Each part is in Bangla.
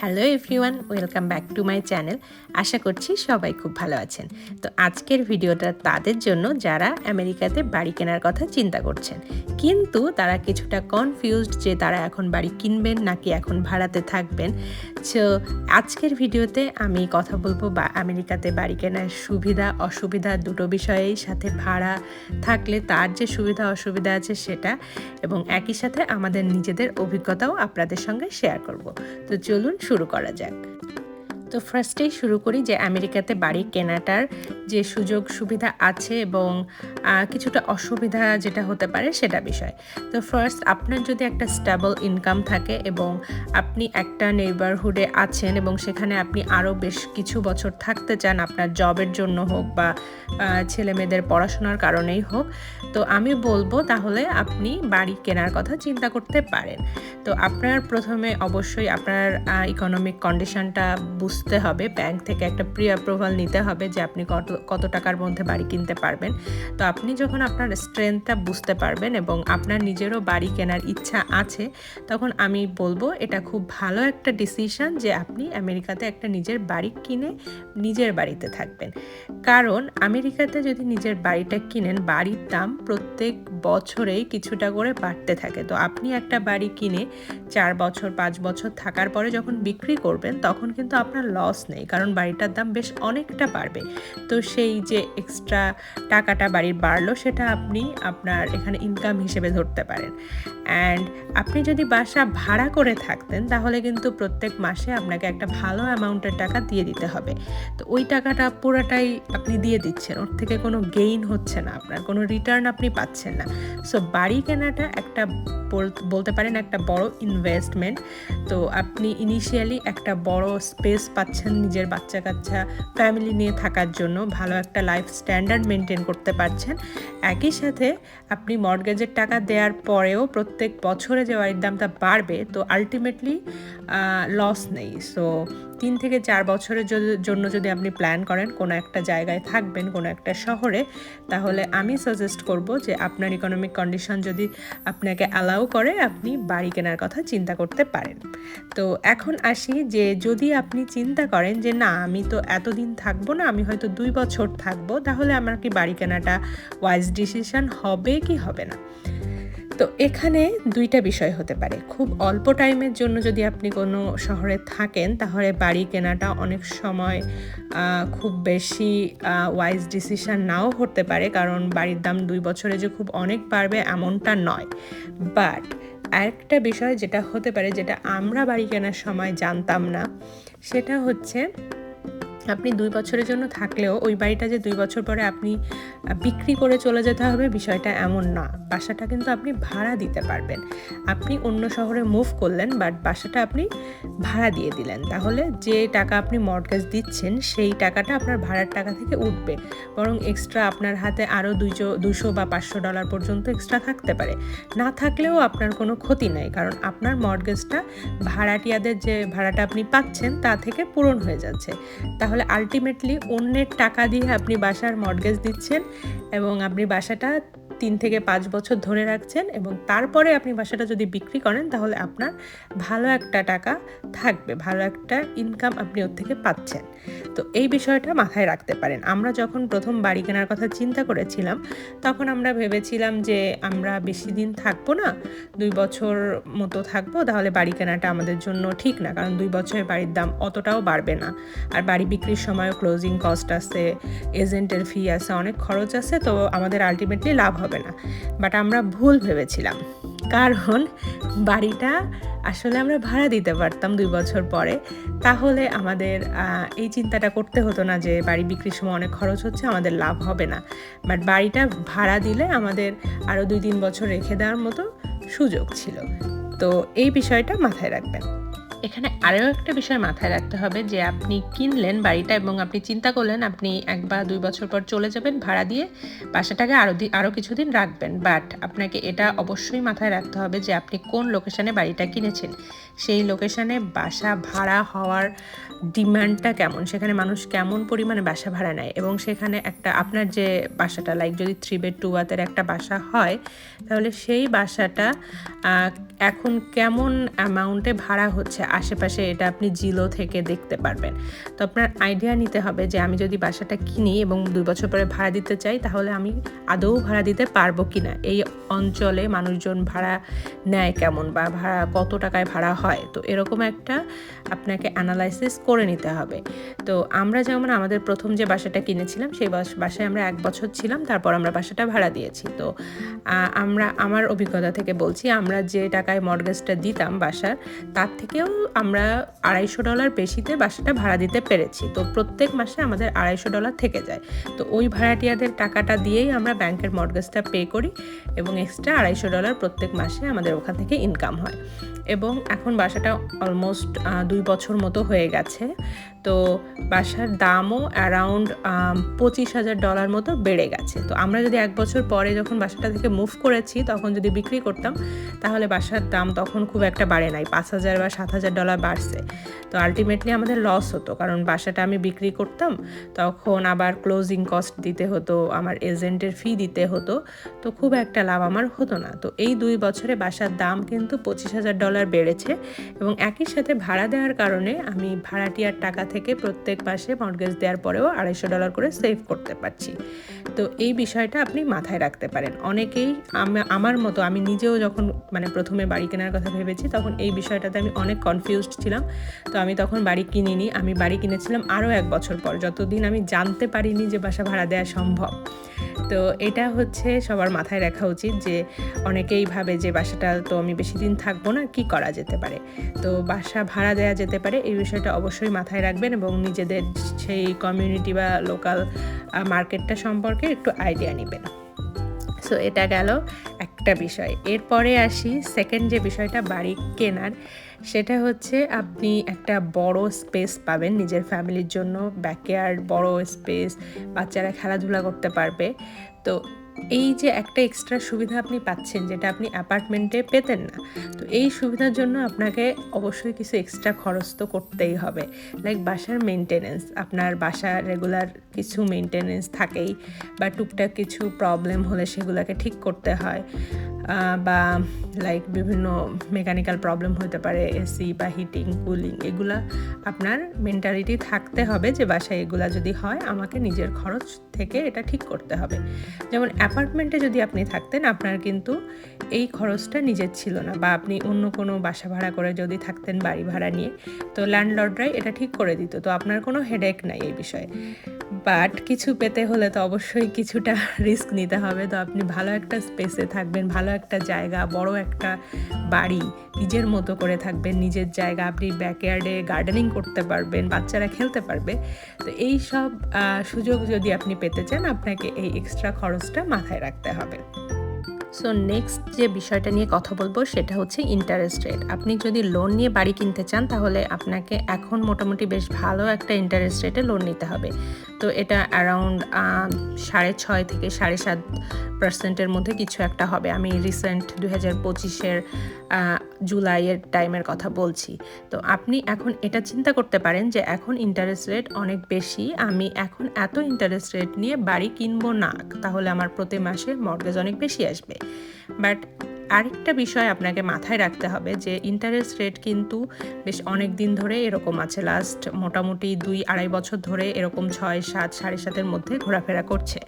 Hello everyone, welcome back to my channel. আশা করছি সবাই খুব ভালো আছেন। তো আজকের ভিডিওটা তাদের জন্য যারা আমেরিকাতে বাড়ি কেনার কথা চিন্তা করছেন। কিন্তু তারা কিছুটা কনফিউজড যে তারা এখন বাড়ি কিনবেন নাকি এখন ভাড়াতে থাকবেন। সো আজকের ভিডিওতে আমি কথা বলব বা আমেরিকাতে বাড়ি কেনার সুবিধা, অসুবিধা দুটো বিষয়েই। সাথে ভাড়া থাকলে তার যে সুবিধা, অসুবিধা আছে সেটা। এবং একই সাথে আমাদের নিজেদের অভিজ্ঞতাও আপনাদের সঙ্গে শেয়ার করব। তো চলুন শুরু করা যাক। তো ফার্স্টেই শুরু করি যে আমেরিকাতে বাড়ি কেনাটার যে সুযোগ সুবিধা আছে এবং কিছুটা অসুবিধা যেটা হতে পারে সেটা বিষয়। তো ফার্স্ট আপনার যদি একটা স্টেবল ইনকাম থাকে এবং আপনি একটা নেইবারহুডে আছেন এবং সেখানে আপনি আরও বেশ কিছু বছর থাকতে চান, আপনার জবের জন্য হোক বা ছেলে মেয়েদের পড়াশোনার কারণেই হোক, তো আমি বলব তাহলে আপনি বাড়ি কেনার কথা চিন্তা করতে পারেন। তো আপনার প্রথমে অবশ্যই আপনার ইকোনমিক কন্ডিশনটা বুঝতে হবে ব্যাংক থেকে একটা প্রি অ্যাপ্রুভাল নিতে হবে যে আপনি কত কত টাকার মধ্যে বাড়ি কিনতে পারবেন। তো আপনি যখন আপনার স্ট্রেংথটা বুঝতে পারবেন এবং আপনার নিজেরও বাড়ি কেনার ইচ্ছা আছে, তখন আমি বলব এটা খুব ভালো একটা ডিসিশন যে আপনি আমেরিকাতে একটা নিজের বাড়ি কিনে নিজের বাড়িতে থাকবেন। কারণ আমেরিকাতে যদি নিজের বাড়িটা কিনেন, বাড়ির দাম প্রত্যেক বছরেই কিছুটা করে বাড়তে থাকে। তো আপনি একটা বাড়ি কিনে চার বছর, পাঁচ বছর থাকার পরে যখন বিক্রি করবেন, তখন কিন্তু আপনার লস নেই, কারণ বাড়িটার দাম বেশ অনেকটা বাড়বে। তো সেই যে এক্সট্রা টাকাটা বাড়ির বাড়লো, সেটা আপনি আপনার এখানে ইনকাম হিসেবে ধরতে পারেন। অ্যান্ড আপনি যদি বাসা ভাড়া করে থাকতেন, তাহলে কিন্তু প্রত্যেক মাসে আপনাকে একটা ভালো অ্যামাউন্টের টাকা দিয়ে দিতে হবে। তো ওই টাকাটা পুরোটাই আপনি দিয়ে দিচ্ছেন, ওর থেকে কোনো গেইন হচ্ছে না আপনার, কোনো রিটার্ন আপনি পাচ্ছেন না। সো বাড়ি কেনাটা একটা বল- বলতে পারেন একটা বড় ইনভেস্টমেন্ট তো আপনি ইনিশিয়ালি একটা বড় স্পেস পাচ্ছেন নিজের বাচ্চা কাচ্চা ফ্যামিলি নিয়ে থাকার জন্য, ভালো একটা লাইফ স্ট্যান্ডার্ড মেনটেন করতে পারছেন। একই সাথে আপনি মর্গেজের টাকা দেওয়ার পরেও প্রত্যেক বছরে যে বাড়ির দামটা বাড়বে, তো আলটিমেটলি লস নেই। সো তিন থেকে চার বছরের জন্য যদি আপনি প্ল্যান করেন কোনো একটা জায়গায় থাকবেন, কোনো একটা শহরে, তাহলে আমি সাজেস্ট করব যে আপনার ইকোনমিক কন্ডিশন যদি আপনাকে অ্যালাউ করে, আপনি বাড়ি কেনার কথা চিন্তা করতে পারেন। তো এখন আসি যে যদি আপনি চিন্তা করেন যে না, আমি তো এতদিন থাকব না, আমি হয়তো দুই বছর থাকব, তাহলে আমার কি বাড়ি কেনাটা ওয়াইজ ডিসিশন হবে কি হবে না? তো এখানে দুইটা বিষয় হতে পারে। খুব অল্প টাইমের জন্য যদি আপনি কোনো শহরে থাকেন, তাহলে বাড়ি কেনাটা অনেক সময় খুব বেশি ওয়াইজ ডিসিশান নাও হতে পারে। কারণ বাড়ির দাম দুই বছরে যে খুব অনেক বাড়বে এমনটা নয়। বাট আরেকটা বিষয় যেটা হতে পারে, যেটা আমরা বাড়ি কেনার সময় জানতাম না, সেটা হচ্ছে আপনি দুই বছরের জন্য থাকলেও ওই বাড়িটা যে দুই বছর পরে আপনি বিক্রি করে চলে যেতে হবে বিষয়টা এমন না। বাসাটা কিন্তু আপনি ভাড়া দিতে পারবেন। আপনি অন্য শহরে মুভ করলেন বাট বাসাটা আপনি ভাড়া দিয়ে দিলেন। তাহলে যে টাকা আপনি মর্টগেজ দিচ্ছেন, সেই টাকাটা আপনার ভাড়ার টাকা থেকে উঠবে। বরং এক্সট্রা আপনার হাতে আরও দুইশো, দুশো বা পাঁচশো ডলার পর্যন্ত এক্সট্রা থাকতে পারে। না থাকলেও আপনার কোনো ক্ষতি নাই, কারণ আপনার মর্টগেজটা ভাড়াটিয়াদের যে ভাড়াটা আপনি পাচ্ছেন, তা থেকে পূরণ হয়ে যাচ্ছে। তাহলে আলটিমেটলি অন্যের টাকা দিয়ে আপনি বাসার মর্গেজ দিচ্ছেন এবং আপনি বাসাটা তিন থেকে পাঁচ বছর ধরে রাখছেন এবং তারপরে আপনি বাসাটা যদি বিক্রি করেন, তাহলে আপনার ভালো একটা টাকা থাকবে, ভালো একটা ইনকাম আপনি ওর থেকে পাচ্ছেন। তো এই বিষয়টা মাথায় রাখতে পারেন। আমরা যখন প্রথম বাড়ি কেনার কথা চিন্তা করেছিলাম, তখন আমরা ভেবেছিলাম যে আমরা বেশি দিন থাকব না, দুই বছর মতো থাকব, তাহলে বাড়ি কেনাটা আমাদের জন্য ঠিক না, কারণ দুই বছরের বাড়ির দাম অতটাও বাড়বে না। আর বাড়ি বিক্রির সময় ক্লোজিং কস্ট আছে এজেন্টের ফি আছে, অনেক খরচ আছে, তো আমাদের আলটিমেটলি লাভ হবে না। বাট আমরা ভুল ভেবেছিলাম। কারণ বাড়িটা আসলে আমরা ভাড়া দিতে পারতাম দুই বছর পরে। তাহলে আমাদের এই চিন্তাটা করতে হতো না যে বাড়ি বিক্রির সময় অনেক খরচ হচ্ছে, আমাদের লাভ হবে না। বাট বাড়িটা ভাড়া দিলে আমাদের আরও দুই তিন বছর রেখে দেওয়ার মতো সুযোগ ছিল। তো এই বিষয়টা মাথায় রাখবেন। এখানে আরও একটা বিষয় মাথায় রাখতে হবে যে আপনি কিনলেন বাড়িটা এবং আপনি চিন্তা করলেন আপনি এক বা দুই বছর পর চলে যাবেন ভাড়া দিয়ে বাসাটাকে আরও আরও কিছুদিন রাখবেন। বাট আপনাকে এটা অবশ্যই মাথায় রাখতে হবে যে আপনি কোন লোকেশানে বাড়িটা কিনেছেন। সেই লোকেশানে বাসা ভাড়া হওয়ার ডিমান্ডটা কেমন? সেখানে মানুষ কেমন পরিমাণে বাসা ভাড়া নেয়? এবং সেখানে একটা আপনার যে বাসাটা লাইক যদি থ্রি বেড টু বাথের একটা বাসা হয়, তাহলে সেই বাসাটা এখন কেমন অ্যামাউন্টে ভাড়া হচ্ছে? আশেপাশে এটা আপনি জিলো থেকে দেখতে পারবেন। তো আপনার আইডিয়া নিতে হবে যে আমি যদি বাসাটা কিনি এবং দুই বছর পরে ভাড়া দিতে চাই, তাহলে আমি আদৌ ভাড়া দিতে পারব কি না এই অঞ্চলে মানুষজন ভাড়া নেয় কেমন বা ভাড়া কত টাকায় ভাড়া হয়? তো এরকম একটা আপনাকে অ্যানালাইসিস করে নিতে হবে। তো আমরা যেমন আমাদের প্রথম যে বাসাটা কিনেছিলাম, সেই বাসায় আমরা এক বছর ছিলাম, তারপর আমরা বাসাটা ভাড়া দিয়েছি। তো আমরা, আমার অভিজ্ঞতা থেকে বলছি, আমরা যে টাকায় মর্গেজটা দিতাম বাসার, তার থেকেও আমরা আড়াইশো ডলার বেশিতে বাসাটা ভাড়া দিতে পেরেছি। তো প্রত্যেক মাসে আমাদের আড়াইশো ডলার থেকে যায়। তো ওই ভাড়াটিয়াদের টাকাটা দিয়েই আমরা ব্যাংকের মর্গেজটা পে করি এবং এক্সট্রা আড়াইশো ডলার প্রত্যেক মাসে আমাদের ওখান থেকে ইনকাম হয়। এবং এখন বাসাটা অলমোস্ট দুই বছর মতো হয়ে গেছে। তো বাসার দামও অ্যারাউন্ড পঁচিশ হাজার ডলার মতো বেড়ে গেছে। তো আমরা যদি এক বছর পরে যখন বাসাটা থেকে মুভ করেছি, তখন যদি বিক্রি করতাম, তাহলে বাসার দাম তখন খুব একটা বাড়ে নাই। পাঁচ হাজার বা সাত হাজার ডলার বাড়ছে। তো আলটিমেটলি আমাদের লস হতো, কারণ বাসাটা আমি বিক্রি করতাম, তখন আবার ক্লোজিং কস্ট দিতে হতো, আমার এজেন্টের ফি দিতে হতো। তো খুব একটা লাভ আমার হতো না। তো এই দুই বছরে বাসার দাম কিন্তু পঁচিশ হাজার ডলার বেড়েছে এবং একই সাথে ভাড়া দেওয়ার কারণে আমি ভাড়াটিয়ার টাকা থেকে প্রত্যেক মাসে মর্গেজ দেওয়ার পরেও আড়াইশো ডলার করে সেভ করতে পারছি। তো এই বিষয়টা আপনি মাথায় রাখতে পারেন। অনেকেই আমার মতো আমি নিজেও যখন মানে প্রথমে বাড়ি কেনার কথা ভেবেছি তখন এই বিষয়টাতে আমি অনেক কনফিউজড ছিলাম। তো আমি তখন বাড়ি কিনিনি, আমি বাড়ি কিনেছিলাম আরও এক বছর পর। যতদিন আমি জানতে পারিনি যে বাসা ভাড়া দেওয়া সম্ভব। তো এটা হচ্ছে সবার মাথায় রাখা উচিত যে অনেকেই ভাবে যে বাসাটা তো আমি বেশি দিন থাকব না, কি করা যেতে পারে? তো বাসা ভাড়া দেওয়া যেতে পারে, এই বিষয়টা অবশ্যই মাথায় রাখবেন এবং নিজেদের সেই কমিউনিটি বা লোকাল মার্কেটটা সম্পর্কে একটু আইডিয়া নেবেন। সো এটা গেল একটা বিষয়। এরপরে আসি সেকেন্ড যে বিষয়টা, বাড়ি কেনার। সেটা হচ্ছে আপনি একটা বড় স্পেস পাবেন নিজের ফ্যামিলির জন্য ব্যাকয়ার্ড বড় স্পেস বাচ্চারা খেলাধুলা করতে পারবে। তো এই যে একটা এক্সট্রা সুবিধা আপনি পাচ্ছেন, যেটা আপনি অ্যাপার্টমেন্টে পেতেন না, তো এই সুবিধার জন্য আপনাকে অবশ্যই কিছু এক্সট্রা খরচ তো করতেই হবে। লাইক বাসার মেনটেনেন্স আপনার বাসা রেগুলার কিছু মেনটেনেন্স থাকেই, বা টুকটাক কিছু প্রবলেম হলে সেগুলোকে ঠিক করতে হয়। বা লাইক বিভিন্ন মেকানিক্যাল প্রবলেম হতে পারে এসি বা হিটিং কুলিং এগুলা আপনার মেন্টালিটি থাকতে হবে যে বাসায় এগুলা যদি হয়, আমাকে নিজের খরচ থেকে এটা ঠিক করতে হবে। যেমন অ্যাপার্টমেন্টে যদি আপনি থাকতেন, আপনার কিন্তু এই খরচটা নিজের ছিল না বা আপনি অন্য কোনো বাসা ভাড়া করে যদি থাকতেন বাড়ি ভাড়া নিয়ে, তো ল্যান্ডলর্ডরাই এটা ঠিক করে দিত। তো আপনার কোনো হেডেক নাই এই বিষয়ে। বাট কিছু পেতে হলে তো অবশ্যই কিছুটা রিস্ক নিতে হবে। তো আপনি ভালো একটা স্পেসে থাকবেন, ভালো একটা জায়গা, বড় একটা বাড়ি, নিজের মতো করে থাকবেন, নিজের জায়গা, আপনি ব্যাকয়ার্ডে গার্ডেনিং করতে পারবেন, বাচ্চারা খেলতে পারবে। তো এই সব সুযোগ যদি আপনি পেতে চান, আপনাকে এই এক্সট্রা খরচটা মাথায় রাখতে হবে। সো নেক্সট যে বিষয়টা নিয়ে কথা বলব সেটা হচ্ছে ইন্টারেস্ট রেট আপনি যদি লোন নিয়ে বাড়ি কিনতে চান, তাহলে আপনাকে এখন মোটামুটি বেশ ভালো একটা ইন্টারেস্ট রেটে লোন নিতে হবে। তো এটা অ্যারাউন্ড সাড়ে ছয় থেকে সাড়ে সাত পার্সেন্টের মধ্যে কিছু একটা হবে। আমি রিসেন্ট দু হাজার পঁচিশের জুলাইয়ের টাইমের কথা বলছি। তো আপনি এখন এটা চিন্তা করতে পারেন যে এখন ইন্টারেস্ট রেট অনেক বেশি, আমি এখন এত ইন্টারেস্ট রেট নিয়ে বাড়ি কিনবো না, তাহলে আমার প্রতি মাসে মর্গেজ অনেক বেশি আসবে। বাট আরেকটা বিষয় আপনাকে মাথায় রাখতে হবে যে ইন্টারেস্ট রেট কিন্তু বেশ অনেক দিন ধরে এরকম আছে। লাস্ট মোটামুটি দুই আড়াই বছর ধরে এরকম ছয়, সাত, সাড়ে সাতের মধ্যে ঘোরাফেরা করছে।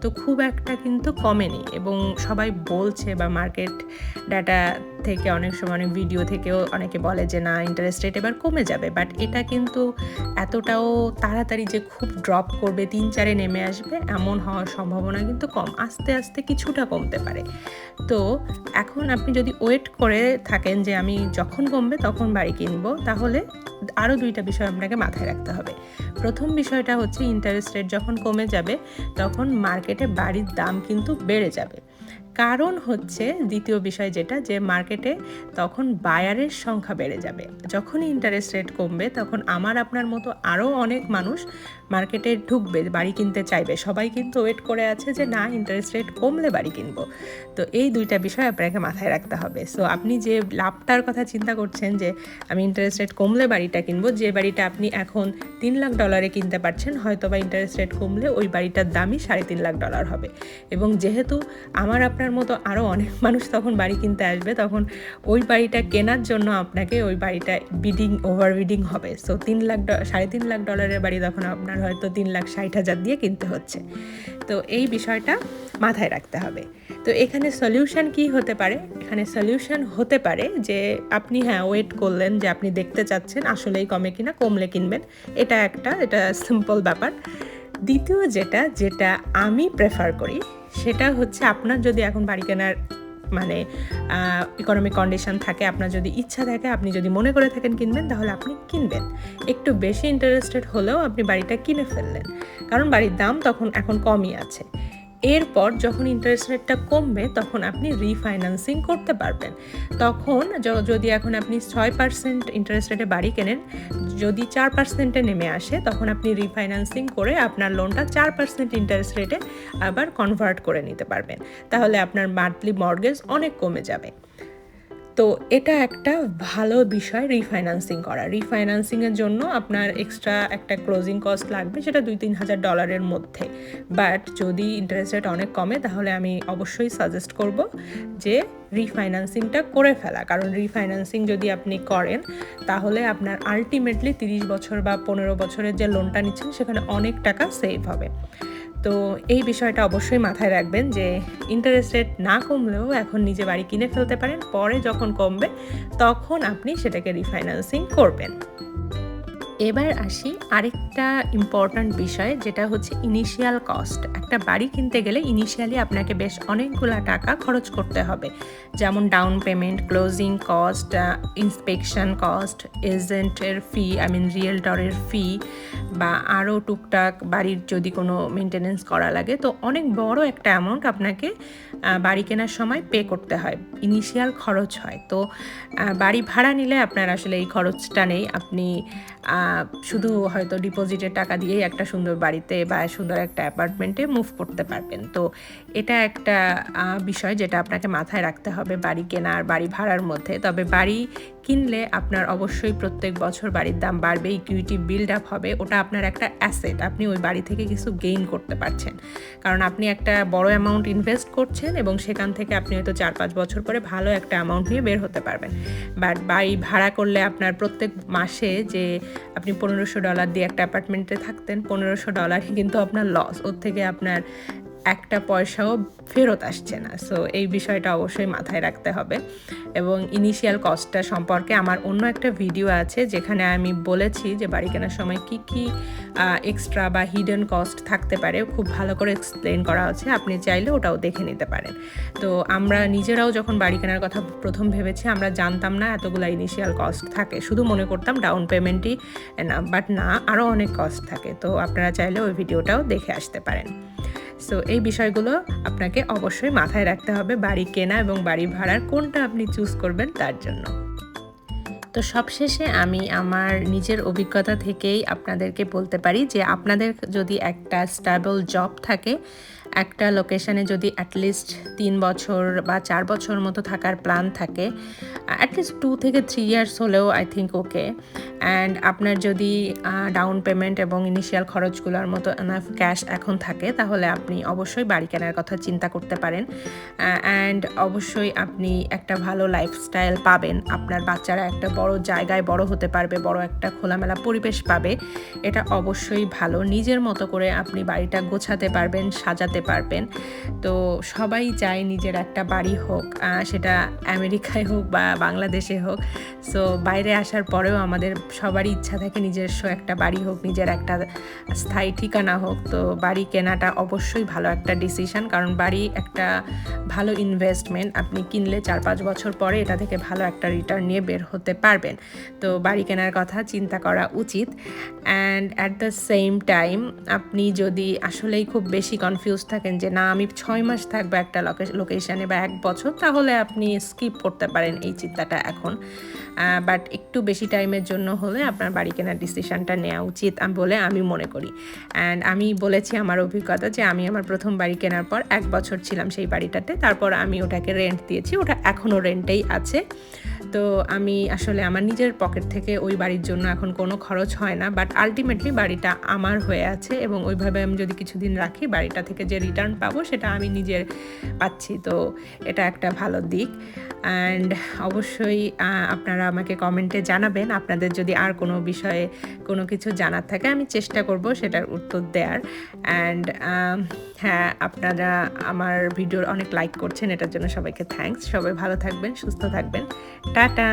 তো খুব একটা কিন্তু কমেনি এবং সবাই বলছে বা মার্কেট ডাটা থেকে অনেক সময়, অনেক ভিডিও থেকেও অনেকে বলে যে না ইন্টারেস্ট রেট এবার কমে যাবে। বাট এটা কিন্তু এতটাও তাড়াতাড়ি যে খুব ড্রপ করবে, তিন চারে নেমে আসবে, এমন হওয়ার সম্ভাবনা কিন্তু কম। আস্তে আস্তে কিছুটা কমতে পারে। তো এখন আপনি যদি ওয়েট করে থাকেন যে আমি যখন কমবে তখন বাড়ি কিনব তাহলে আরও দুইটা বিষয় আপনাকে মাথায় রাখতে হবে। প্রথম বিষয়টা হচ্ছে ইন্টারেস্ট রেট যখন কমে যাবে, তখন মার্কেটে বাড়ির দাম কিন্তু বেড়ে যাবে। কারণ হচ্ছে দ্বিতীয় বিষয় যেটা, যে মার্কেটে তখন বায়ারের সংখ্যা বেড়ে যাবে। যখনই ইন্টারেস্ট রেট কমবে, তখন আমার আপনার মতো আরও অনেক মানুষ মার্কেটে ঢুকবে, বাড়ি কিনতে চাইবে। সবাই কিন্তু ওয়েট করে আছে যে, না ইন্টারেস্ট রেট কমলে বাড়ি কিনবো। তো এই দুইটা বিষয় আপনাকে মাথায় রাখতে হবে। সো আপনি যে লাভটার কথা চিন্তা করছেন যে, আমি ইন্টারেস্ট রেট কমলে বাড়িটা কিনবো, যে বাড়িটা আপনি এখন তিন লাখ ডলারে কিনতে পারছেন হয়তো বা ইন্টারেস্ট রেট কমলে ওই বাড়িটার দামই সাড়ে তিন লাখ ডলার হবে। এবং যেহেতু আমার আপনার আপনার মতো আরও অনেক মানুষ তখন বাড়ি কিনতে আসবে, তখন ওই বাড়িটা কেনার জন্য আপনাকে ওই বাড়িটা বিডিং ওভার বিডিং হবে। সো তিন লাখ সাড়ে তিন লাখ ডলারের বাড়ি তখন আপনার হয়তো তিন লাখ ষাট হাজার দিয়ে কিনতে হচ্ছে। তো এই বিষয়টা মাথায় রাখতে হবে। তো এখানে সলিউশন কি হতে পারে? এখানে সলিউশন হতে পারে যে আপনি হ্যাঁ ওয়েট করলেন যে আপনি দেখতে চাচ্ছেন আসলেই কমে কিনা, কমলে কিনবেন। এটা একটা, এটা সিম্পল ব্যাপার। দ্বিতীয় যেটা যেটা আমি প্রেফার করি সেটা হচ্ছে আপনার যদি এখন বাড়ি কেনার মানে ইকোনমিক কন্ডিশন থাকে, আপনার যদি ইচ্ছা থাকে, আপনি যদি মনে করে থাকেন কিনবেন, তাহলে আপনি কিনবেন। একটু বেশি ইন্টারেস্টেড হলেও আপনি বাড়িটা কিনে ফেললেন। কারণ বাড়ির দাম তখন এখন কমই আছে। এরপর যখন ইন্টারেস্ট রেটটা কমবে, তখন আপনি রিফাইন্যান্সিং করতে পারবেন। তখন যদি এখন আপনি ছয় পার্সেন্ট ইন্টারেস্ট রেটে বাড়ি কেনেন, যদি চার পার্সেন্টে নেমে আসে, তখন আপনি রিফাইন্যান্সিং করে আপনার লোনটা চার পার্সেন্ট ইন্টারেস্ট রেটে আবার কনভার্ট করে নিতে পারবেন। তাহলে আপনার মান্থলি মর্গেজ অনেক কমে যাবে। তো এটা একটা ভালো বিষয় রিফাইন্যান্সিং করা। রিফাইন্যান্সিংয়ের জন্য আপনার এক্সট্রা একটা ক্লোজিং কস্ট লাগবে, সেটা দুই তিন হাজার ডলারের মধ্যে। বাট যদি ইন্টারেস্ট রেট অনেক কমে, তাহলে আমি অবশ্যই সাজেস্ট করব যে রিফাইন্যান্সিংটা করে ফেলা। কারণ রিফাইন্যান্সিং যদি আপনি করেন, তাহলে আপনার আলটিমেটলি তিরিশ বছর বা পনেরো বছরের যে লোনটা নিচ্ছেন, সেখানে অনেক টাকা সেভ হবে। তো এই বিষয়টা অবশ্যই মাথায় রাখবেন যে ইন্টারেস্ট রেট না কমলেও এখন নিজে বাড়ি কিনে ফেলতে পারেন, পরে যখন কমবে তখন আপনি সেটাকে রিফাইন্যান্সিং করবেন। এবার আসি আরেকটা ইম্পর্ট্যান্ট বিষয়, যেটা হচ্ছে ইনিশিয়াল কস্ট একটা বাড়ি কিনতে গেলে ইনিশিয়ালি আপনাকে বেশ অনেকগুলা টাকা খরচ করতে হবে। যেমন down payment closing cost inspection cost এজেন্টের ফি আই মিন রিয়েলটরের ফি বা আরও টুকটাক বাড়ির যদি কোনো মেনটেনেন্স করা লাগে। তো অনেক বড় একটা অ্যামাউন্ট আপনাকে বাড়ি কেনার সময় পে করতে হয় ইনিশিয়াল খরচ হয়। তো বাড়ি ভাড়া নিলে আপনার আসলে এই খরচটা নেই। আপনি শুধু হয়তো ডিপোজিটের টাকা দিয়েই একটা সুন্দর বাড়িতে বা সুন্দর একটা অ্যাপার্টমেন্টে মুভ করতে পারবেন। তো এটা একটা বিষয় যেটা আপনাকে মাথায় রাখতে হবে বাড়ি কেনার, বাড়ি ভাড়ার মধ্যে। তবে বাড়ি কিনলে আপনার অবশ্যই প্রত্যেক বছর বাড়ির দাম বাড়বে ইকুইটি বিল্ড আপ হবে। ওটা আপনার একটা অ্যাসেট আপনি ওই বাড়ি থেকে কিছু গেইন করতে পারছেন। কারণ আপনি একটা বড় অ্যামাউন্ট ইনভেস্ট করছেন এবং সেখান থেকে আপনি হয়তো চার পাঁচ বছর পরে ভালো একটা অ্যামাউন্ট নিয়ে বের হতে পারবেন। বাট বাড়ি ভাড়া করলে আপনার প্রত্যেক মাসে যে আপনি পনেরোশো ডলার দিয়ে একটা অ্যাপার্টমেন্টে থাকতেন, পনেরোশো ডলার কিন্তু আপনার লস ওর থেকে আপনার একটা পয়সাও ফেরত আসছে না। সো এই বিষয়টা অবশ্যই মাথায় রাখতে হবে। এবং ইনিশিয়াল কস্টটা সম্পর্কে আমার অন্য একটা ভিডিও আছে, যেখানে আমি বলেছি যে বাড়ি কেনার সময় কি কি এক্সট্রা বা হিডেন কস্ট থাকতে পারে, খুব ভালো করে এক্সপ্লেন করা আছে। আপনি চাইলে ওটাও দেখে নিতে পারেন। তো আমরা নিজেরাও যখন বাড়ি কেনার কথা প্রথম ভেবেছি, আমরা জানতাম না এতগুলো ইনিশিয়াল কস্ট থাকে। শুধু মনে করতাম ডাউন পেমেন্টই না বাট না আরও অনেক কস্ট থাকে। তো আপনারা চাইলে ওই ভিডিওটাও দেখে আসতে পারেন। সো এই বিষয়গুলো আপনাকে অবশ্যই মাথায় রাখতে হবে বাড়ি কেনা এবং বাড়ি ভাড়ার কোনটা আপনি চুজ করবেন তার জন্য। তো সবশেষে আমি আমার নিজের অভিজ্ঞতা থেকেই আপনাদেরকে বলতে পারি যে আপনাদের যদি একটা স্টেবল জব থাকে একটা লোকেশানে যদি অ্যাটলিস্ট তিন বছর বা চার বছর মতো থাকার প্ল্যান থাকে অ্যাটলিস্ট টু থেকে থ্রি ইয়ার্স হলেও আই থিঙ্ক ওকে অ্যান্ড আপনার যদি ডাউন পেমেন্ট এবং ইনিশিয়াল খরচগুলোর মতো এনাফ ক্যাশ এখন থাকে, তাহলে আপনি অবশ্যই বাড়ি কেনার কথা চিন্তা করতে পারেন। অ্যান্ড অবশ্যই আপনি একটা ভালো লাইফস্টাইল পাবেন। আপনার বাচ্চারা একটা বড় জায়গায় বড় হতে পারবে, বড় একটা খোলামেলা পরিবেশ পাবে। এটা অবশ্যই ভালো। নিজের মতো করে আপনি বাড়িটা গোছাতে পারবেন, সাজাতে পারবেন। তো সবাই চায় নিজের একটা বাড়ি হোক সেটা আমেরিকায় হোক বা বাংলাদেশে হোক। সো বাইরে আসার পরেও আমাদের সবারই ইচ্ছা থাকে নিজস্ব একটা বাড়ি হোক, নিজের একটা স্থায়ী ঠিকানা হোক। তো বাড়ি কেনাটা অবশ্যই ভালো একটা ডিসিশন কারণ বাড়ি একটা ভালো ইনভেস্টমেন্ট আপনি কিনলে চার পাঁচ বছর পরে এটা থেকে ভালো একটা রিটার্ন নিয়ে বের হতে পারবেন। তো বাড়ি কেনার কথা চিন্তা করা উচিত। And at the same time আপনি যদি আসলেই খুব বেশি কনফিউজ থাকেন যে, না, আমি ছয় মাস থাকব একটা লোকেশনে বা এক বছর, তাহলে আপনি স্কিপ করতে পারেন এই চিন্তাটা এখন। বাট একটু বেশি টাইমের জন্য হলে আপনার বাড়ি কেনার ডিসিশানটা নেওয়া উচিত বলে আমি মনে করি। অ্যান্ড আমি বলেছি আমার অভিজ্ঞতা যে, আমি আমার প্রথম বাড়ি কেনার পর এক বছর ছিলাম সেই বাড়িটাতে, তারপর আমি ওটাকে রেন্ট দিয়েছি, ওটা এখনও রেন্টেই আছে। তো আমি আসলে আমার নিজের পকেট থেকে ওই বাড়ির জন্য এখন কোনো খরচ হয় না বাট আলটিমেটলি বাড়িটা আমার হয়ে আছে এবং ওইভাবে আমি যদি কিছুদিন রাখি, বাড়িটা থেকে যে রিটার্ন পাবো, সেটা আমি নিজের পাচ্ছি। তো এটা একটা ভালো দিক। অ্যান্ড অবশ্যই আপনারা আমাকে কমেন্টে জানাবেন। আপনাদের যদি আর কোনো বিষয়ে কোনো কিছু জানার থাকে, আমি চেষ্টা করব সেটার উত্তর দেওয়ার অ্যান্ড হ্যাঁ আপনারা আমার ভিডিওর অনেক লাইক করছেন, এটার জন্য সবাইকে থ্যাঙ্কস সবাই ভালো থাকবেন, সুস্থ থাকবেন। টাটা!